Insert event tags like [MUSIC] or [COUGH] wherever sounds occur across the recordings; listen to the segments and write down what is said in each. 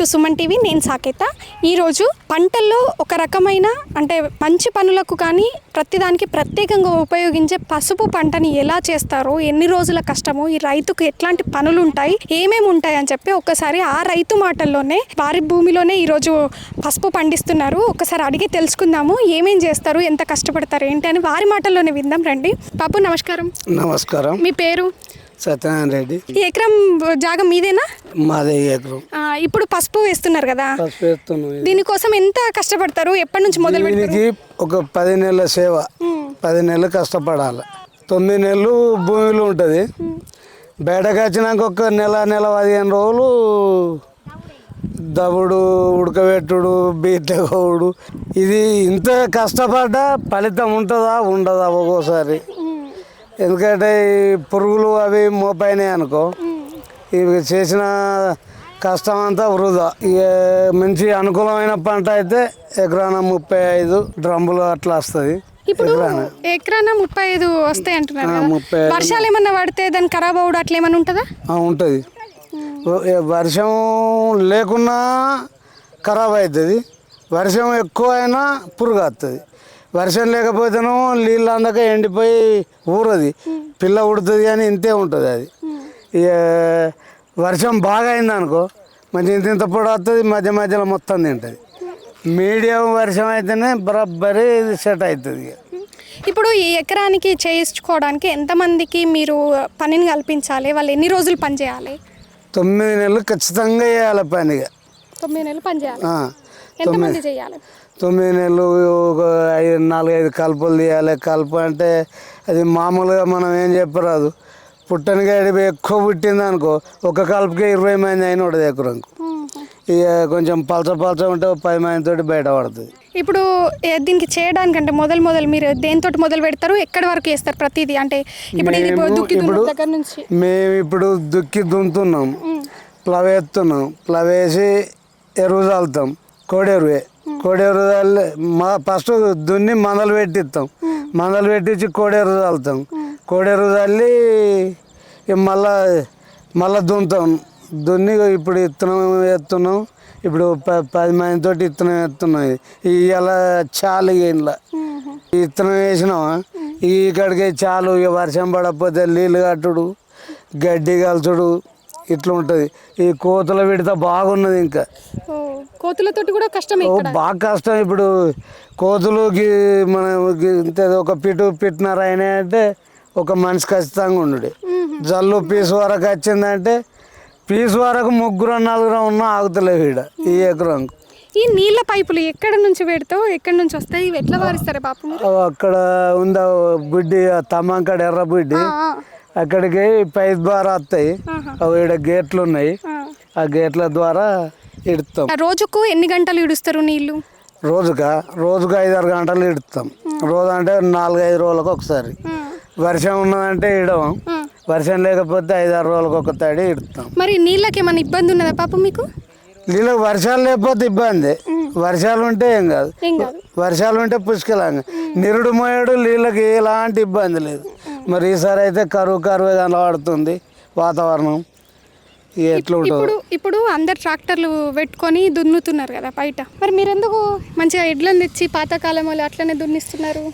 To Suman TV నేను సాకేత. ఈరోజు పంటల్లో ఒక రకమైన అంటే మంచి పనులకు కానీ ప్రతిదానికి ప్రత్యేకంగా ఉపయోగించే పసుపు పంటని ఎలా చేస్తారో ఎన్ని రోజుల కష్టమో ఈ రైతుకు ఎట్లాంటి పనులు ఉంటాయి ఏమేమి ఉంటాయి అని చెప్పి ఒక్కసారి ఆ రైతు మాటల్లోనే వారి భూమిలోనే ఈరోజు పసుపు పండిస్తున్నారు. ఒకసారి అడిగి తెలుసుకుందాము ఏమేం చేస్తారు ఎంత కష్టపడతారు ఏంటి అని వారి మాటల్లోనే విందాం రండి. బాబు నమస్కారం. నమస్కారం. మీ పేరు? సత్యనారాయణ రెడ్డి. ఈ ఎకరం జాగం మీదేనా? మాదే ఎకరం. ఆ, ఇప్పుడు పసుపు వేస్తున్నారు కదా. పసుపు వేస్తున్నాం. దీనికోసం ఎంత కష్టపడతారు? ఎప్పటి నుంచి మొదలు పెడతారు? దీనికి ఒక పది నెలల సేవ. పది నెలలు కష్టపడాలి. తొమ్మిది నెలలు భూమిలో ఉంటుంది. బయటకు వచ్చినాక ఒక నెల నెల పదిహేను రోజులు దవుడు ఉడకబెట్టుడు బీటకోవుడు ఇది ఇంత కష్టపడ్డా ఫలితం ఉంటుందా ఉండదా ఒక్కోసారి? ఎందుకంటే ఈ పురుగులు అవి మోపైనాయి అనుకో. ఇవి చేసిన కష్టం అంతా వృధా మంచి అనుకూలమైన పంట అయితే ఎకరాన ముప్పై ఐదు డ్రమ్ములు అట్లా వస్తుంది. ఇప్పుడు ఎకరాన. ముప్పై ఐదు వస్తాయి అంటున్నారు వర్షాలు ఏమన్నా పడితే దాని ఖరాబ్ అవడం అట్లా ఏమన్నా ఉంటుందా? ఉంటుంది. వర్షం లేకున్నా ఖరాబ్ అవుతుంది వర్షం ఎక్కువ అయినా పురుగు వస్తుంది వర్షం లేకపోతేనో నీళ్ళు అందక ఎండిపోయి ఊరది. పిల్ల ఉడుతుంది కానీ ఇంతే ఉంటుంది అది. వర్షం బాగా అయింది అనుకో మంచి ఇంత ఇంత పొడి వస్తుంది మధ్య మధ్యలో మొత్తం తింటుంది. మీడియం వర్షం అయితేనే బరబ్బరి సెట్ అవుతుంది ఇక ఇప్పుడు ఈ ఎకరానికి చేయించుకోవడానికి ఎంతమందికి మీరు పనిని కల్పించాలి? వాళ్ళు ఎన్ని రోజులు పని చేయాలి? తొమ్మిది నెలలు ఖచ్చితంగా వేయాలి పనిగా. తొమ్మిది నెలలు పని చేయాలి. ఎంతమంది చేయాలి? తొమ్మిది నెలలు ఒక ఐదు నాలుగైదు కలుపులు తీయాలి. కలుపు అంటే అది మామూలుగా మనం ఏం చెప్పరాదు. పుట్టని గడి ఎక్కువ పుట్టింది అనుకో ఒక కలుపుకి ఇరవై మంది అయిన ఒకటి ఎకరంకు ఇక కొంచెం పలచ పలచ ఉంటే పది మంది తోటి బయట పడుతుంది. ఇప్పుడు దీనికి చేయడానికంటే మొదలు మొదలు మీరు దేనితో మొదలు పెడతారు? ఎక్కడి వరకు వేస్తారు ప్రతిదీ? అంటే ఇప్పుడు ఇది దుక్కి దగ్గర నుంచి. మేము ఇప్పుడు దుక్కి దున్నుతున్నాం ప్లవ్ ఎత్తున్నాం. ప్లవ్ వేసి ఎరువు చల్లుతాం. కోడి ఎరువే మా ఫస్ట్ దున్ని మందలు పెట్టిస్తాం. మందలు పెట్టించి కోడి చల్లుతాం కోడి చల్లి ఇక మళ్ళా మళ్ళా దున్నుతాం. దున్ని ఇప్పుడు ఇత్తనం ఎత్తున్నాం ఇప్పుడు ప పది మందితో ఇత్తనం ఎత్తున్నాం ఇవాళ చాలు ఇంట్లో ఇత్తనం వేసినావా? ఈ ఇక్కడికి చాలు ఇక వర్షం పడకపోతే నీళ్ళు కట్టుడు గడ్డి కలుచుడు ఇట్లా ఉంటుంది. ఈ కోతుల విడత బాగున్నది ఇంకా. ఓ, కోతులతోటి కూడా కష్టమే ఇక్కడ. బాగా కష్టం ఇప్పుడు. కోతులు గి- మన ఒక పిటు పిట్టినారు అయినా అంటే ఒక మనిషి ఖచ్చితంగా ఉండు జల్లు పీస్ వరకు వచ్చిందంటే పీస్ వరకు ముగ్గురు నలుగురు ఉన్నా ఆగుతలేవు ఈడ ఈ ఎకరంకు ఈ నీళ్ళ పైపులు ఎక్కడ నుంచి పెడతావు? ఎక్కడి నుంచి వస్తాయి? ఇవి ఎట్లా వారిస్తారు అవి అక్కడ ఉందా బుడ్డి తమ్మంకడ ఎర్ర బుడ్డి? అక్కడికి పైప్ ద్వారా వస్తాయి. ఈడ గేట్లు ఉన్నాయి. ఆ. గేట్ల ద్వారా ఇడుతాం. రోజుకు ఎన్ని గంటలు ఇడుస్తారు నీళ్ళు రోజుగా రోజుకు ఐదారు గంటలు ఇడుతాం. రోజు అంటే నాలుగైదు రోజులకు ఒకసారి. వర్షం ఉన్నదంటే ఇడవం. వర్షం లేకపోతే ఐదారు రోజులకు ఒక తడి ఇడుతాం. మరి నీళ్ళకి ఏమైనా ఇబ్బంది ఉన్నదా పాప మీకు? నీళ్ళకి వర్షాలు లేకపోతే ఇబ్బంది. వర్షాలు ఉంటే ఏం కాదు. ఏం కాదు. వర్షాలు ఉంటే పుష్కలంగా. నిరుడు మోయడు నీళ్ళకి ఎలాంటి ఇబ్బంది లేదు. మరి ఈసారి అయితే కరువు కరువు కనబడుతుంది వాతావరణం. ఎట్లా ఇప్పుడు ఇప్పుడు అందరు ట్రాక్టర్లు పెట్టుకొని దున్నుతున్నారు కదా బయట. మరి మీరు ఎందుకు మంచిగా ఎడ్లను తెచ్చి పాతకాలం వాళ్ళు అట్లనే దున్నిస్తున్నారు?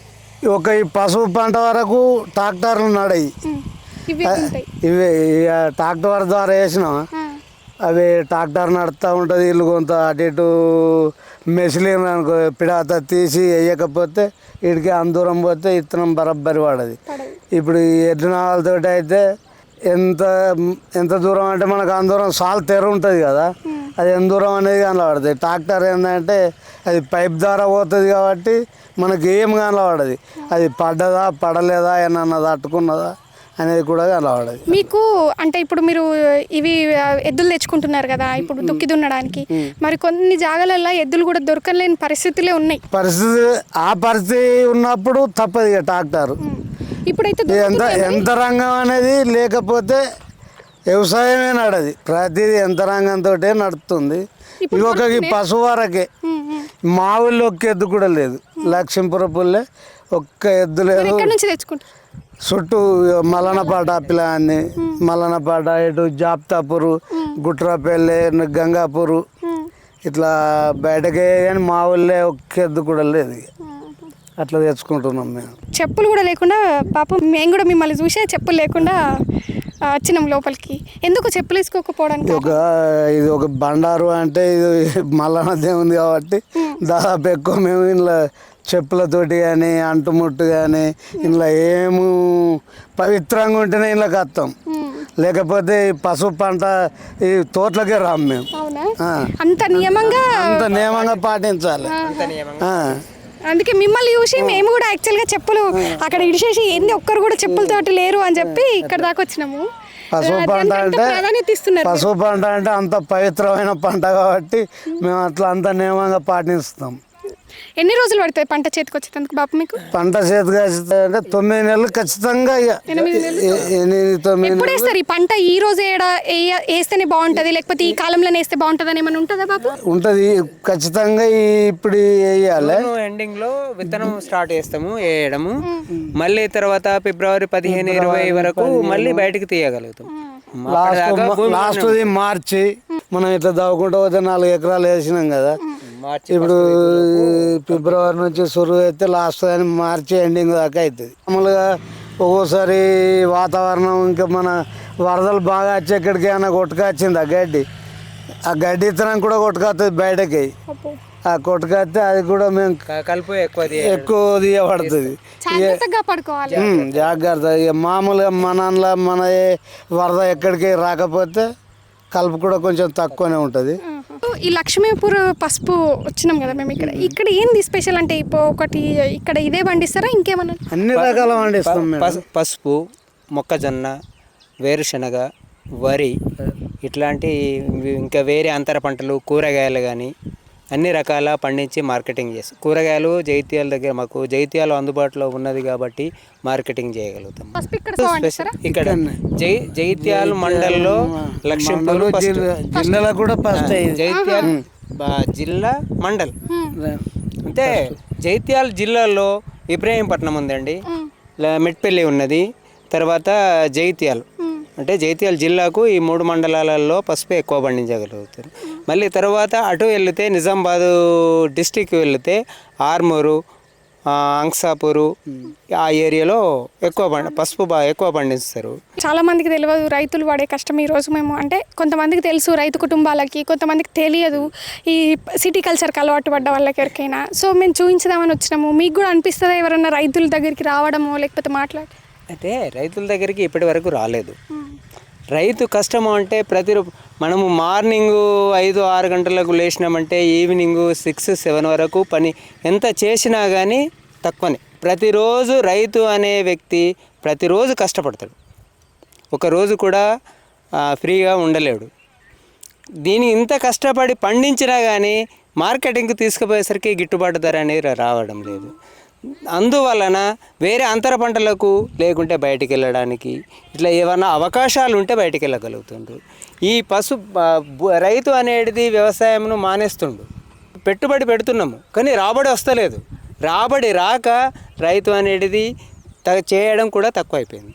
ఒక ఈ పసుపు పంట వరకు ట్రాక్టర్లు నడయి. ఇవి ట్రాక్టర్ ద్వారా వేసినాం అవి ట్రాక్టర్ నడుస్తూ ఉంటుంది ఇల్లు కొంత అటు ఇటు మెసిలిన అనుకో పిడాత తీసి వేయకపోతే వీడికి అందూరం పోతే ఇత్తనం బరబ్బరి పడది. పడదు. ఇప్పుడు నాళ్ళతో అయితే ఎంత ఎంత దూరం అంటే మనకు అందూరం సాల్ తెర ఉంటుంది కదా అది ఎంత దూరం అనేది కనబడుతుంది ట్రాక్టర్ ఏంటంటే అది పైప్ ద్వారా పోతుంది కాబట్టి మనకి ఏం కనబడదు అది పడ్డదా పడలేదా ఏమన్నా తట్టుకున్నదా అనేది కూడా కనబడదు మీకు అంటే ఇప్పుడు మీరు ఇవి ఎద్దులు తెచ్చుకుంటున్నారు కదా ఇప్పుడు దుక్కి దున్నడానికి. మరి కొన్ని జాగాలలో ఎద్దులు కూడా దొరకలేని పరిస్థితులే ఉన్నాయి. పరిస్థితి ఆ పరిస్థితి ఉన్నప్పుడు తప్పదు ఇక ట్రాక్టర్. ఇప్పుడైతే ఎంత. యంత్రాంగం అనేది లేకపోతే వ్యవసాయమే నడది. ప్రతిదీ యంత్రాంగంతో నడుస్తుంది. ఇవి ఒక పశువు వరకే. మా ఊళ్ళో ఎద్దు కూడా లేదు. లక్ష్మీపురపుల్లే ఒక్క ఎద్దు లేదు. ఎక్కడి నుంచి తెచ్చుకుంటారు? చుట్టూ మల్లనపాట పిల్లని మల్లనపాట ఇటు జాప్తాపూరు గుట్రపల్లి గంగాపూరు. ఇట్లా బయటకే కానీ మా ఊళ్ళే ఒక్క ఎద్దు కూడా లేదు. అట్లా తెచ్చుకుంటున్నాం మేము. చెప్పులు కూడా లేకుండా పాపం మేము కూడా మిమ్మల్ని చూసే చెప్పులు లేకుండా వచ్చినాం లోపలికి. ఎందుకు చెప్పులు వేసుకోకపోవడానికి ఒక ఇది ఒక బండారు అంటే ఇది మల్లన దేవుంది కాబట్టి దాదాపు ఎక్కువ మేము ఇంట్లో చెప్పులతోటి కానీ అంటుముట్టు కానీ ఇంట్లో ఏము పవిత్రంగా ఉంటేనే ఇంట్లోకి వస్తాం. లేకపోతే ఈ పసుపు పంట ఈ తోటలకే రాము మేము. ఆ. అంత నియమంగా అంత నియమంగా పాటించాలి. ఆ. అందుకే మిమ్మల్ని చూసి మేము కూడా యాక్చువల్గా చెప్పులు అక్కడ ఇడిచేసి ఏంది ఒక్కరు కూడా చెప్పులతోటి లేరు అని చెప్పి ఇక్కడ దాకా వచ్చినాము. పసుపు పంట దానికి అంత అంటే ప్రాధాన్యత ఇస్తున్నారు పసుపు పంట అంటే అంత పవిత్రమైన పంట కాబట్టి మేము అట్లా అంత నియమంగా పాటిస్తాం. ఎన్ని రోజులు పడుతుంది పంట చేతికి వచ్చేందుకు బాపు మీకు? పంట చేతికి అంటే తొమ్మిది నెలలు ఖచ్చితంగా ఇక. ఎనిమిది నెలలు? ఎ- ఎనిమిది తొమ్మిది ఎప్పుడు నెలలు? వేస్తారు ఈ పంట? ఈ రోజు ఏడా వేయ- వేస్తేనే బాగుంటది లేకపోతే ఈ కాలంలో వేస్తే బాగుంటది అని ఏమైనా ఉంటుందా బాపు? ఉంటుంది. ఖచ్చితంగా ఈ ఇప్పుడు వేయాలి. ఎండింగ్లో విత్తనం స్టార్ట్ చేస్తాము వేయడము. మళ్ళీ తర్వాత ఫిబ్రవరి పదిహేను ఇరవై వరకు మళ్ళీ బయటకు తీయగలుగుతాం. లాస్ట్ లాస్ట్ది మార్చి. మనం ఇట్లా దవ్వుకుంటూ పోతే నాలుగు ఎకరాలు వేసినాం కదా. ఇప్పుడు ఫిబ్రవరి నుంచి సురువు అయితే లాస్ట్ అని మార్చి ఎండింగ్ దాకా అవుతుంది మామూలుగా ఒక్కోసారి వాతావరణం ఇంకా మన వరదలు బాగా వచ్చి ఎక్కడికైనా కొట్టుకొచ్చింది ఆ గడ్డి. ఆ గడ్డి ఇతనం కూడా కొట్టుకొస్తుంది బయటకి. ఆ కొట్టుకొస్తే అది కూడా మేము కలుపు ఎక్కువ ఎక్కువ తీయబడుతుంది. జాగ్రత్త. ఇక మామూలుగా మన ఏ వరద ఎక్కడికి రాకపోతే కలుపు కూడా కొంచెం తక్కువనే ఉంటుంది. ఈ లక్ష్మీపూర్ పసుపు వచ్చినాం కదా మేము ఇక్కడ. ఇక్కడ ఏంది స్పెషల్ అంటే ఇప్పుడు ఒకటి ఇక్కడ ఇదే పండిస్తారా? ఇంకేమన్నా? అన్ని రకాల పండిస్తాం పసుపు మొక్కజొన్న వేరుశనగ వరి ఇట్లాంటి ఇంకా వేరే అంతర పంటలు కూరగాయలు కానీ అన్ని రకాల పండించి మార్కెటింగ్ చేస్తాం కూరగాయలు జైత్యాల దగ్గర మాకు జైత్యాలు అందుబాటులో ఉన్నది కాబట్టి మార్కెటింగ్ చేయగలుగుతాం. ఇక్కడ జై జైత్యాల మండల్లో లక్ష్మీపూర్ జిల్లాలో కూడా ఫస్ట్ జైత్యాల జిల్లా మండల్. అంటే జైత్యాల జిల్లాలో ఇబ్రాహీంపట్నం ఉందండి. మెట్పల్లి ఉన్నది. తర్వాత జైత్యాల్. అంటే జైత్యాల జిల్లాకు ఈ మూడు మండలాలలో పసుపు ఎక్కువ పండించగలుగుతారు. మళ్ళీ తర్వాత అటు వెళితే నిజామాబాదు డిస్టిక్ వెళితే ఆర్మూరు అంక్సాపూరు ఆ ఏరియాలో ఎక్కువ పండి పసుపు బాగా ఎక్కువ పండిస్తారు. చాలా మందికి తెలియదు రైతులు పడే కష్టం ఈ రోజు మేము. అంటే కొంతమందికి తెలుసు రైతు కుటుంబాలకి కొంతమందికి తెలియదు ఈ సిటీ కల్చర్కి అలవాటు పడ్డ వాళ్ళకి ఎవరికైనా. సో మేము చూపించదామని వచ్చినాము. మీకు కూడా అనిపిస్తుందా ఎవరన్నా రైతుల దగ్గరికి రావడమో లేకపోతే మాట్లాడి అయితే రైతుల దగ్గరికి ఇప్పటి వరకు రాలేదు. రైతు కష్టము అంటే ప్రతి మనము మార్నింగ్ ఐదు ఆరు గంటలకు లేచినామంటే ఈవినింగ్ సిక్స్ సెవెన్ వరకు పని. ఎంత చేసినా కానీ తక్కువనే. ప్రతిరోజు రైతు అనే వ్యక్తి ప్రతిరోజు కష్టపడతాడు. ఒక రోజు కూడా ఫ్రీగా ఉండలేడు. దీన్ని ఇంత కష్టపడి పండించినా కానీ మార్కెటింగ్కి తీసుకుపోయేసరికి గిట్టుబాటు ధర అనేది రావడం లేదు. అందువలన వేరే అంతర పంటలకు లేకుంటే బయటికి వెళ్ళడానికి ఇట్లా ఏమైనా అవకాశాలు ఉంటే బయటికి వెళ్ళగలుగుతుండ్రు ఈ పశు రైతు అనేది వ్యవసాయంను మానేస్తుండు. పెట్టుబడి పెడుతున్నాము కానీ రాబడి వస్తలేదు. రాబడి రాక రైతు అనేది త- చేయడం కూడా తక్కువైపోయింది.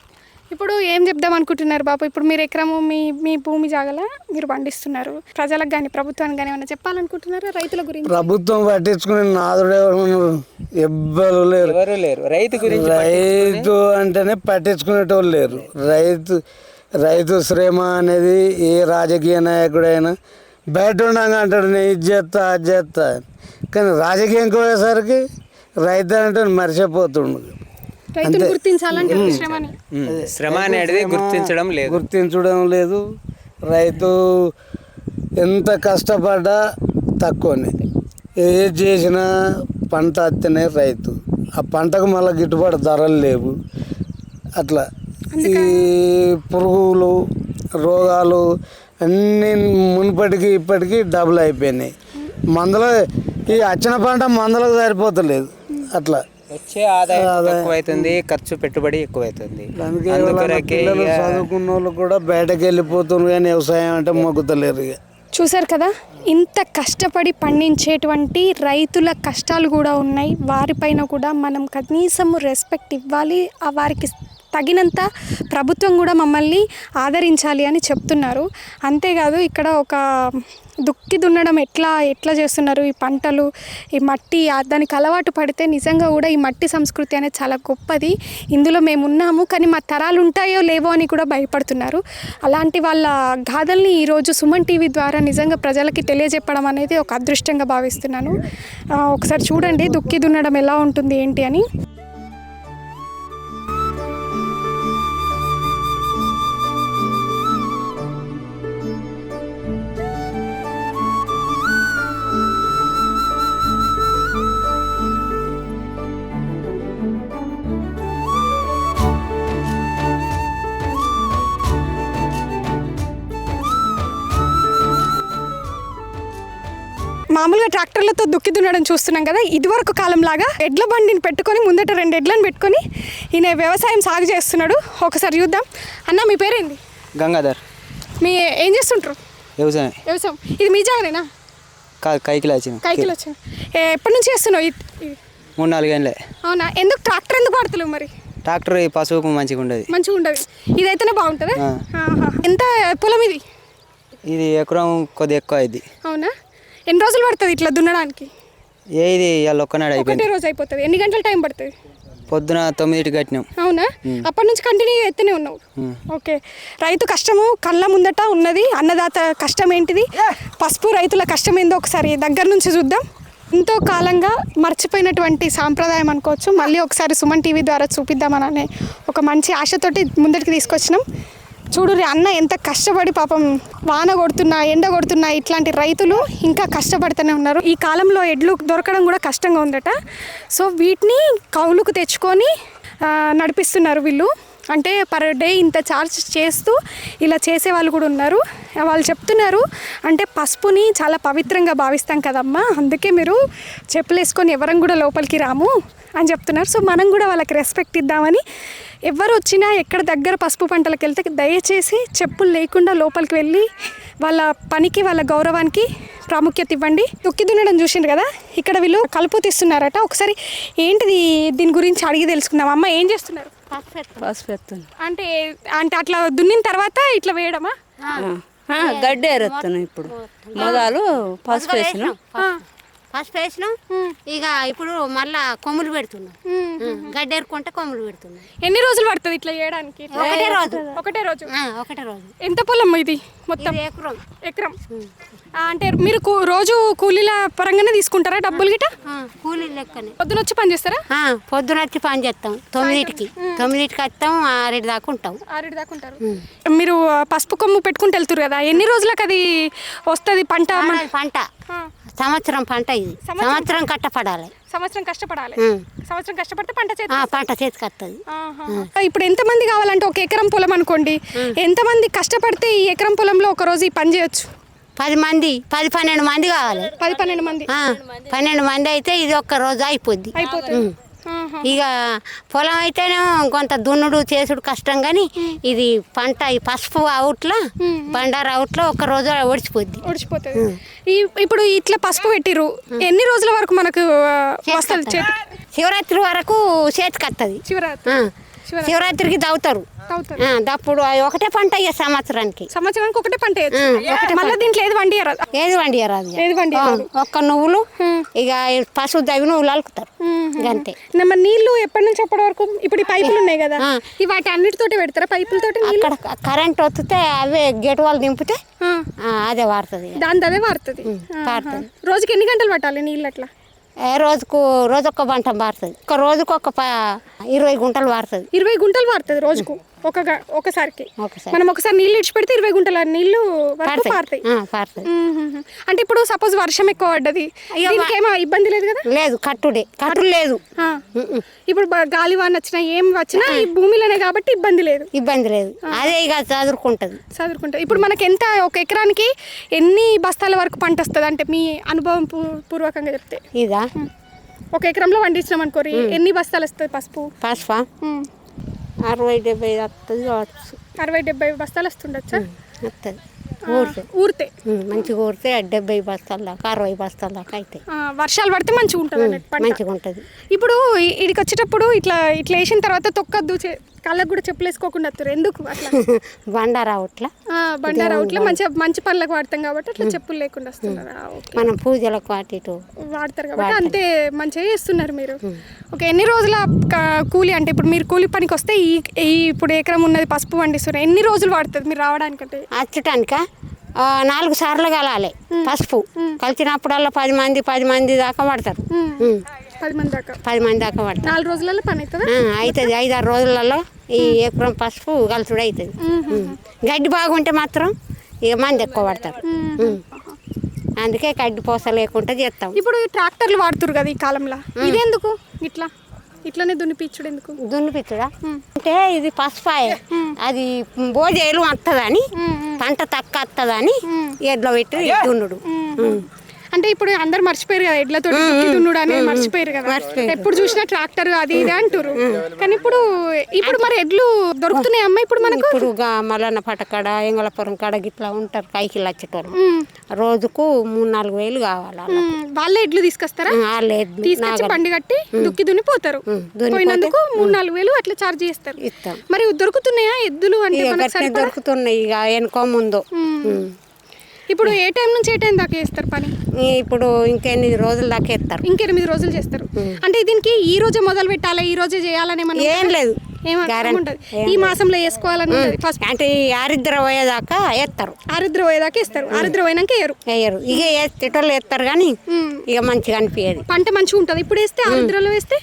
ఇప్పుడు ఏం చెప్దాం అనుకుంటున్నారు బాబు? ఇప్పుడు మీరు ఎకరము మీ మీ భూమి జాగల మీరు పండిస్తున్నారు. ప్రజలకు కానీ ప్రభుత్వానికి కానీ ఏమైనా చెప్పాలనుకుంటున్నారా రైతుల గురించి? ప్రభుత్వం పట్టించుకునే నాదుడు ఎవరు? ఎవ్వరు లేరు. ఎవరు లేరు. రైతు గురించి రైతు అంటేనే పట్టించుకునేటోళ్ళు లేరు. రైతు రైతు శ్రమ అనేది ఏ రాజకీయ నాయకుడైనా బయట ఉండగా అంటాడు నేను ఇది చేస్తా అది చేస్తా అని. కానీ రాజకీయంకి పోయేసరికి రైతు అంటే మర్చిపోతుండు. రైతులు గుర్తించాలంటే శ్రమని. ఉమ్, శ్రమ అనేది గుర్తించడం లేదు. గుర్తించడం లేదు. రైతు ఎంత కష్టపడ్డా తక్కువనే. ఏది చేసినా పంట వస్తేనే రైతు. ఆ పంటకు మళ్ళీ గిట్టుబాటు ధరలు లేవు. అట్లా. ఈ పురుగులు రోగాలు అన్నీ మునుపటికి ఇప్పటికి డబుల్ అయిపోయినాయి. మందులు ఈ వచ్చిన పంట మందులకు సరిపోతలేదు. అట్లా. వచ్చే ఆదాయం తక్కువ అవుతుంది ఖర్చు పెట్టుబడి ఎక్కువ అవుతుంది అందుకే ఎవరైనా అందుకొరకే పిల్లలు ఇక చదువుకున్న వాళ్ళు కూడా బయటకు వెళ్ళిపోతున్నారు కానీ వ్యవసాయం అంటే మొక్కుతలేరు ఇక. చూశారు కదా ఇంత కష్టపడి పండించేటువంటి రైతుల కష్టాలు కూడా ఉన్నాయి. వారిపైన కూడా మనం కనీసం రెస్పెక్ట్ ఇవ్వాలి. ఆ వారికి తగినంత ప్రభుత్వం కూడా మమ్మల్ని ఆదరించాలి అని చెప్తున్నారు. అంతేకాదు ఇక్కడ ఒక దుక్కి దున్నడం ఎట్లా ఎట్లా చేస్తున్నారు? ఈ పంటలు ఈ మట్టి దానికి అలవాటు పడితే నిజంగా కూడా ఈ మట్టి సంస్కృతి అనేది చాలా గొప్పది. ఇందులో మేము ఉన్నాము కానీ మా తరాలు ఉంటాయో లేవో అని కూడా భయపడుతున్నారు. అలాంటి వాళ్ళ గాథల్ని ఈరోజు సుమన్ టీవీ ద్వారా నిజంగా ప్రజలకి తెలియజెప్పడం అనేది ఒక అదృష్టంగా భావిస్తున్నాను. ఒకసారి చూడండి దుక్కి దున్నడం ఎలా ఉంటుంది ఏంటి అని. మామూలుగా ట్రాక్టర్లతో దుక్కి దున్నడం చూస్తున్నాం కదా ఇదివరకు కాలం లాగా ఎడ్ల బండిని పెట్టుకొని ముందట రెండు ఎడ్లను పెట్టుకొని ఈయన వ్యవసాయం సాగు చేస్తున్నాడు. ఒకసారి చూద్దాం. అన్న మీ పేరేంది? గంగాధర్. మీ ఏం చేస్తుంటారు? వ్యవసాయం. వ్యవసాయం. ఇది మీ జాగనేనా? కా కైకిలు వచ్చిన కైకిలు వచ్చింది. ఏ- ఎప్పటి నుంచి చేస్తున్నావు ఇది- ఇది? మూడు నాలుగు ఏళ్ళే. అవునా? ఎందుకు ట్రాక్టర్ ఎందుకు వాడతలేవు మరి? ట్రాక్టర్ ఈ పశువుకు మంచిగా ఉండదు. మంచిగా ఉండదు. ఇదైతేనే బాగుంటుందా. ఎంత పొలం ఇది? ఇది ఎకరం కొద్ది ఎక్కువ అయింది అవునా? ఎన్ని రోజులు పడుతుంది ఇట్లా దున్నడానికి? ఏ ఇది ఇవాళ ఒక్కనాడు అయిపోయింది. ఒకటే రోజు అయిపోతుంది. ఎన్ని గంటల టైం పడుతుంది? పొద్దున తొమ్మిదింటికి కట్టినాం. అవునా? అప్పటి నుంచి కంటిన్యూ ఎత్తనే ఉన్నావు. ఓకే. రైతు కష్టము కళ్ళ ముందట ఉన్నది. అన్నదాత కష్టం ఏంటిది? పసుపు రైతుల కష్టం ఏందో ఒకసారి దగ్గర నుంచి చూద్దాం. ఎంతో కాలంగా మర్చిపోయినటువంటి సాంప్రదాయం అనుకోవచ్చు. మళ్ళీ ఒకసారి సుమన్ టీవీ ద్వారా చూపిద్దామని ఒక మంచి ఆశతోటి ముందటికి తీసుకొచ్చినాం. చూడు అన్న ఎంత కష్టపడి పాపం వాన కొడుతున్నా ఎండ కొడుతున్నా ఇట్లాంటి రైతులు ఇంకా కష్టపడుతూనే ఉన్నారు. ఈ కాలంలో ఎడ్లు దొరకడం కూడా కష్టంగా ఉందట. సో వీటిని కౌలుకు తెచ్చుకొని నడిపిస్తున్నారు వీళ్ళు. అంటే పర్ డే ఇంత ఛార్జ్ చేస్తూ ఇలా చేసే వాళ్ళు కూడా ఉన్నారు. వాళ్ళు చెప్తున్నారు అంటే పసుపుని చాలా పవిత్రంగా భావిస్తాం కదమ్మా అందుకే మీరు చెప్పులు వేసుకొని ఎవరం కూడా లోపలికి రాము అని చెప్తున్నారు. సో మనం కూడా వాళ్ళకి రెస్పెక్ట్ ఇద్దామని ఎవరు వచ్చినా ఎక్కడ దగ్గర పసుపు పంటలకు వెళ్తే దయచేసి చెప్పులు లేకుండా లోపలికి వెళ్ళి వాళ్ళ పనికి వాళ్ళ గౌరవానికి ప్రాముఖ్యత ఇవ్వండి. తొక్కి దున్నడం చూసిండ్రు కదా ఇక్కడ వీళ్ళు కలుపు తీస్తున్నారట. ఒకసారి ఏంటిది దీని గురించి అడిగి తెలుసుకుందాం. అమ్మ ఏం చేస్తున్నారు? పసుపు ఎత్తును అంటే అంటే అట్లా దున్నిన తర్వాత ఇట్లా వేయడమా? గడ్డి ఎరుతున్నాం ఇప్పుడు. మొదలు పసుపు వేసిన. ఫస్ట్ వేసినాం ఇక ఇప్పుడు మళ్ళా కొమ్ములు పెడుతున్నాం. గడ్డి ఏరుకుంటే కొమ్ములు పెడుతున్నాం. ఎన్ని రోజులు పడుతుంది ఇట్లా చేయడానికి ఒకటే రోజు. ఒకటే రోజు. ఒకటే రోజు. ఎంత పొలం ఇది మొత్తం? ఎకరం. ఎకరం. అంటే మీరు రోజు కూలీల పరంగానే తీసుకుంటారా డబ్బులు గిట కూలీ లెక్కనే. పొద్దున వచ్చి పని చేస్తారా? పొద్దున వచ్చి పని చేస్తాం. తొమ్మిదింటికి. తొమ్మిదింటికి వస్తాం ఆరింటి దాకా ఉంటాం. ఆరేడు దాకా ఉంటారు. మీరు పసుపు కొమ్ము పెట్టుకుంటూ వెళ్తారు కదా ఎన్ని రోజులకు అది వస్తుంది పంట? పంట. సంవత్సరం పంట ఇది. సంవత్సరం? కట్టపడాలి. సంవత్సరం కష్టపడాలి. సంవత్సరం కష్టపడితే పంట చేతి పంట చేతికి వస్తుంది. ఇప్పుడు ఎంత మంది కావాలంటే ఒక ఎకరం పొలం అనుకోండి ఎంత మంది కష్టపడితే ఈ ఎకరం పొలంలో ఒక రోజు ఈ పని చేయొచ్చు? పది మంది పది పన్నెండు మంది కావాలి. పది పన్నెండు మంది. పన్నెండు మంది అయితే ఇది ఒక్క రోజు అయిపోద్ది. అయిపోతుంది. ఇక పొలం అయితేనేమో కొంత దున్నుడు చేసుడు కష్టం కానీ ఇది పంట ఈ పసుపు అవుట్ల బండారు అవుట్ల ఒక రోజు ఒడిచిపోద్ది ఒడిచిపోతుంది ఇప్పుడు ఇట్లా పసుపు పెట్టిరు ఎన్ని రోజుల వరకు మనకు వస్తుంది శివరాత్రి వరకు చేతికి వస్తుంది శివరాత్రి. శివరాత్రికి ఆ, దప్పుడు ఒకటే పంట అయ్యే సంవత్సరానికి. సంవత్సరానికి ఒకటే పంట మళ్ళీ దీంట్లో ఏది వండి ఏది వండి. ఏది వండి. ఒక్క నువ్వులు ఇక పసుపు దవి నువ్వులు అలుకుతారు. అంతే మరి నీళ్ళు ఎప్పటి నుంచి ఎప్పటి వరకు? ఇప్పుడు ఈ పైపులు ఉన్నాయి కదా. వాటి అన్నిటితోటి పెడతారా? పైపులతోటి నీళ్ళు? అక్కడ కరెంట్ వస్తే అవే గేట్ వాళ్ళు దింపితే అదే వాడుతుంది. దాని అదే వాడుతుంది. రోజుకి ఎన్ని గంటలు పట్టాలి నీళ్ళు అట్లా? ఏ రోజుకు ఒక్క పంట పారుతుంది. ఒక రోజుకు ఒక ప- ఇరవై గుంటలు పారుతుంది. ఇరవై గుంటలు వాడుతుంది రోజుకు? ఒక ఒకసారికి. ఒకసారి. మనం ఒకసారి నీళ్ళు ఇడిచిపెడితే ఇరవై గుంటల పడతాయి పారుతాయి. అంటే ఇప్పుడు సపోజ్ వర్షం ఎక్కువ పడ్డది ఏమో ఇబ్బంది లేదు కదా? లేదు కట్టుడే. కట్టు లేదు. ఇప్పుడు గాలి వాన వచ్చినా ఏం వచ్చినా ఈ భూమిలోనే కాబట్టి ఇబ్బంది లేదు. ఇబ్బంది లేదు. అదే ఇక చదువుకుంటుంది చదువుకుంటా ఇప్పుడు మనకి ఎంత ఒక ఎకరానికి ఎన్ని బస్తాల వరకు పంట వస్తుంది? అంటే మీ అనుభవం పూర్వకంగా చెప్తే. ఇదా? ఒక ఎకరంలో పండించినాం అనుకోరి ఎన్ని బస్తాలు వస్తుంది పసుపు? పసుపా. అరవై డెబ్బై వస్తుంది కావచ్చు. అరవై డెబ్బై బస్తాలు వస్తుండొచ్చా వస్తుంది ఊరితే. ఊరితే మంచిగా ఊరితే డెబ్బై బస్తాల దాకా అరవై బస్తాల దాకా అవుతాయి ఆ, వర్షాలు పడితే మంచిగా ఉంటుంది మంచిగా ఉంటుంది. ఇప్పుడు ఈడికి వచ్చేటప్పుడు ఇట్లా ఇట్లా వేసిన తర్వాత తొక్కద్దు కాళ్ళకు కూడా చెప్పులు వేసుకోకుండా వస్తారు ఎందుకు అట్లా? [LAUGHS] బండారా ఉట్ల ఆ, బండారా అవుట్లే మంచిగా మంచి పనులకు వాడతాం కాబట్టి అట్లా చెప్పులు లేకుండా వస్తున్నారు. మనం పూజలకు ఇటు వాడతారు కాబట్టి అంతే మంచిగా చేస్తున్నారు మీరు. ఓకే ఎన్ని రోజుల కూలి అంటే ఇప్పుడు మీరు కూలి పనికి వస్తే ఈ ఈ ఇప్పుడు ఎకరం ఉన్నది పసుపు పండిస్తున్నారు. ఎన్ని రోజులు పడుతుంది మీరు రావడానికంటే? అచ్చటానిక? నాలుగు సార్లు కలాలి. పసుపు. కలిసినప్పుడల్లా పది మంది పది మంది దాకా పడతారు. పది మంది దాకా. పది మంది దాకా పడతారు. నాలుగు రోజులలో పని అవుతుందా? అవుతుంది ఐదారు రోజులలో ఈ ఎకరం పసుపు కలుసుడు అవుతుంది. గడ్డి బాగుంటే మాత్రం ఇక మంది ఎక్కువ పడతారు. అందుకే గడ్డి పోస లేకుండా చేస్తాం ఇప్పుడు ట్రాక్టర్లు వాడుతురు కదా ఈ కాలంలో. ఇదెందుకు? ఇట్లా? ఇట్లానే దున్నిపించుడు ఎందుకు? దున్నిపిచ్చుడా? అంటే ఇది పసుపాయే అది భోజేలు వస్తుందని పంట తక్కువ వస్తుందని ఎడ్లో పెట్టి దున్నుడు. అంటే ఇప్పుడు అందరు మర్చిపోయారు కదా ఎడ్లతో దున్నుడు మర్చిపోయారు కదా. ఎప్పుడు చూసినా ట్రాక్టర్ అది ఇది అంటారు కానీ ఇప్పుడు ఇప్పుడు మరి ఎడ్లు దొరుకుతున్నాయి అమ్మ ఇప్పుడు మనకు? ఇప్పుడు మల్లన్న పటకాడ ఎంగళపురం కాడ గిట్లా ఉంటారు కైకిలు వచ్చేటోళ్ళు. రోజుకు మూడు నాలుగు వేలు కావాలి వాళ్ళే ఎడ్లు తీసుకొస్తారా? వాళ్ళే తీసుకొచ్చి. బండి కట్టి దుక్కి దున్ని పోతారు పోయినందుకు మూడు నాలుగు వేలు అట్లా చార్జ్ చేస్తారు. మరి దొరుకుతున్నాయా ఎద్దులు అంటే? దొరుకుతున్నాయి ఇక వెనుకో ముందు. ఇప్పుడు ఏ టైం నుంచి ఏ టైం దాకా చేస్తారు పని? ఇప్పుడు ఇంకెనిమిది రోజుల దాకా ఎత్తారు ఇంకెనిమిది రోజులు చేస్తారు. అంటే దీనికి ఈ రోజే మొదలు పెట్టాలి? ఈ రోజే చేయాలని ఏమన్నా ఏం లేదు. ఈ మాసంలో వేసుకోవాలని ఫస్ట్ అంటే ఈ ఆరిద్ర పోయేదాకా ఎత్తారు ఆరుద్ర పోయేదాకా ఇస్తారు ఆరుద్ర పోయినాక వేయరు. వేయరు. ఇక ఎత్తేటోళ్ళు ఎత్తారు కానీ ఇక మంచిగా అనిపించేది పంట మంచిగా ఉంటుంది? ఇప్పుడు వేస్తే ఆరుద్రలో వేస్తే.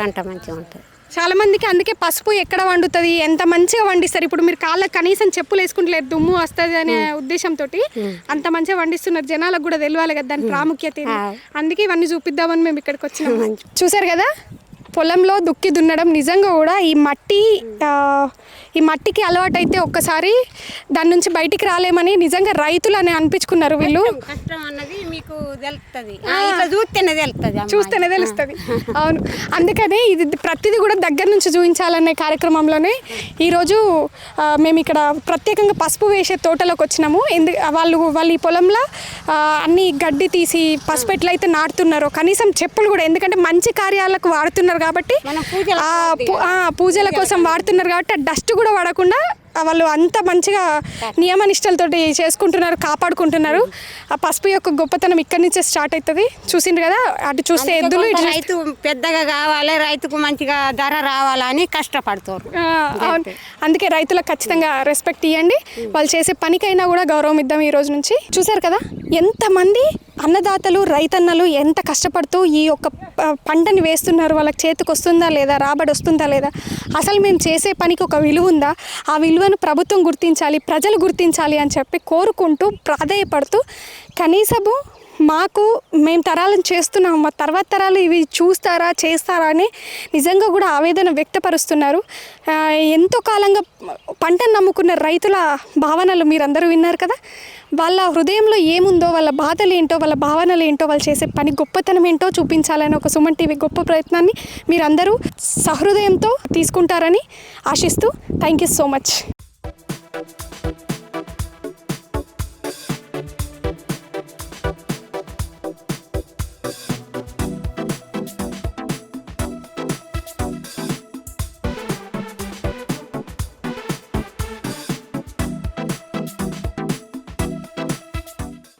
పంట మంచిగా ఉంటుంది. చాలా మందికి అందుకే పసుపు ఎక్కడ వండుతుంది? ఎంత మంచిగా వండిస్తారు? ఇప్పుడు మీరు కాళ్ళకి కనీసం చెప్పులు వేసుకుంటలేరు దుమ్ము వస్తుంది అనే ఉద్దేశంతో అంత మంచిగా వండిస్తున్నారు. జనాలకు కూడా తెలియాలి కదా దాని ప్రాముఖ్యత. అందుకే ఇవన్నీ చూపిద్దామని మేము ఇక్కడికి వచ్చినాం. [LAUGHS] చూసారు కదా? పొలంలో దుక్కి దున్నడం నిజంగా కూడా ఈ మట్టి ఈ మట్టికి అలవాటైతే ఒక్కసారి దాని నుంచి బయటికి రాలేమని నిజంగా రైతులు అని అనిపించుకున్నారు వీళ్ళు. కష్టం అన్నది మీకు తెలుస్తుంది ఇట్లా చూస్తేనే తెలుస్తుంది చూస్తేనే తెలుస్తుంది. [LAUGHS] అవును. అందుకనే ఇది ప్రతిదీ కూడా దగ్గర నుంచి చూపించాలనే కార్యక్రమంలోనే ఈరోజు మేము ఇక్కడ ప్రత్యేకంగా పసుపు వేసే తోటలోకి వచ్చినాము. ఎందు వాళ్ళు వాళ్ళు ఈ పొలంలో అన్ని గడ్డి తీసి పసుపు ఎట్లయితే నాటుతున్నారో కనీసం చెప్పులు కూడా ఎందుకంటే మంచి కార్యాలకు వాడుతున్నారు కాబట్టి పూజల కోసం వాడుతున్నారు కాబట్టి ఆ డస్ట్ కూడా పడకుండా ఆ, వాళ్ళు అంత మంచిగా నియమ నిష్టలతోటి చేసుకుంటున్నారు కాపాడుకుంటున్నారు. ఆ పసుపు యొక్క గొప్పతనం ఇక్కడి నుంచే స్టార్ట్ అవుతుంది చూసిండ్రు కదా అటు చూస్తే ఎద్దులు ఇటు రైతు పెద్దగా కావాలి రైతుకు మంచిగా ధర రావాలని కష్టపడతారు అందుకే రైతులకు ఖచ్చితంగా రెస్పెక్ట్ ఇవ్వండి వాళ్ళు చేసే పనికైనా కూడా గౌరవం ఇద్దాం ఈ రోజు నుంచి. చూసారు కదా ఎంతమంది అన్నదాతలు రైతన్నలు ఎంత కష్టపడుతూ ఈ యొక్క పంటని వేస్తున్నారు? వాళ్ళకి చేతికి వస్తుందా లేదా? రాబడి వస్తుందా లేదా? అసలు మేము చేసే పనికి ఒక విలువ ఉందా? ఆ విలువను ప్రభుత్వం గుర్తించాలి ప్రజలు గుర్తించాలి అని చెప్పి కోరుకుంటూ ప్రాధేయపడుతూ కనీసము మాకు మేము తరాలను చేస్తున్నాం మా తర్వాత తరాలు ఇవి చూస్తారా చేస్తారా అని నిజంగా కూడా ఆవేదన వ్యక్తపరుస్తున్నారు. ఎంతో కాలంగా పంటను నమ్ముకున్న రైతుల భావనలు మీరందరూ విన్నారు కదా. వాళ్ళ హృదయంలో ఏముందో వాళ్ళ బాధలు ఏంటో వాళ్ళ భావనలు ఏంటో వాళ్ళు చేసే పని గొప్పతనం ఏంటో చూపించాలని ఒక సుమన్ టీవీ గొప్ప ప్రయత్నాన్ని మీరందరూ సహృదయంతో తీసుకుంటారని ఆశిస్తూ థ్యాంక్ యూ సో మచ్.